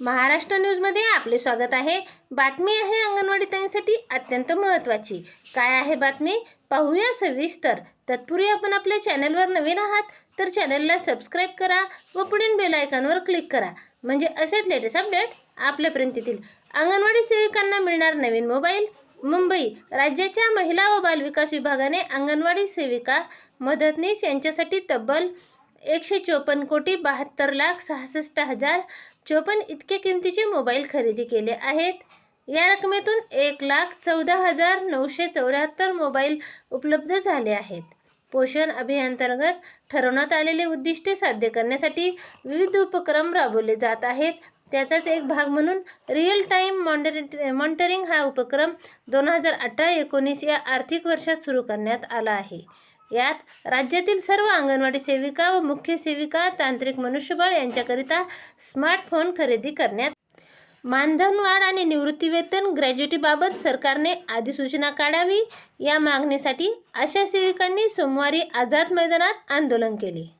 महाराष्ट्र न्यूजमध्ये आपले स्वागत आहे. बातमी आहे अंगणवाडी ताईंसाठी अत्यंत महत्त्वाची. काय आहे बातमी? पाहूया सविस्तर. तत्पूर्वी आपण आपल्या चॅनलवर नवीन आहात तर चॅनलला सबस्क्राईब करा व पुढील बेलायकॉनवर क्लिक करा. म्हणजे असेच लेटेस्ट अपडेट आपल्यापर्यंत येतील. अंगणवाडी सेविकांना मिळणार नवीन मोबाईल? मुंबई राज्याच्या महिला व बालविकास विभागाने अंगणवाडी सेविका मदतनीस यांच्यासाठी तब्बल एकशे चोपन्न कोटी बहात्तर लाख सहासष्ट हजार चोपन्न इतके किमतीचे मोबाईल खरेदी केले आहेत. या रकमेतून एक लाख चौदा हजार नऊशे चौऱ्याहत्तर मोबाईल उपलब्ध झाले आहेत. पोषण अभियानांतर्गत ठरवण्यात आलेले उद्दिष्टे साध्य करण्यासाठी विविध उपक्रम राबवले जात आहेत. त्याचाच एक भाग म्हणून रिअल टाईम मॉनिटर मॉनिटरिंग हा उपक्रम दोन हजार अठरा एकोणीस या आर्थिक वर्षात सुरू करण्यात आला आहे. यात राज्यातील सर्व अंगणवाडी सेविका व मुख्य सेविका तांत्रिक मनुष्यबळ यांच्याकरिता स्मार्टफोन खरेदी करण्यात मानधन वाढ आणि निवृत्तीवेतन ग्रॅज्युटीबाबत सरकारने अधिसूचना काढावी या मागणीसाठी आशा सेविकांनी सोमवारी आझाद मैदानात आंदोलन केले.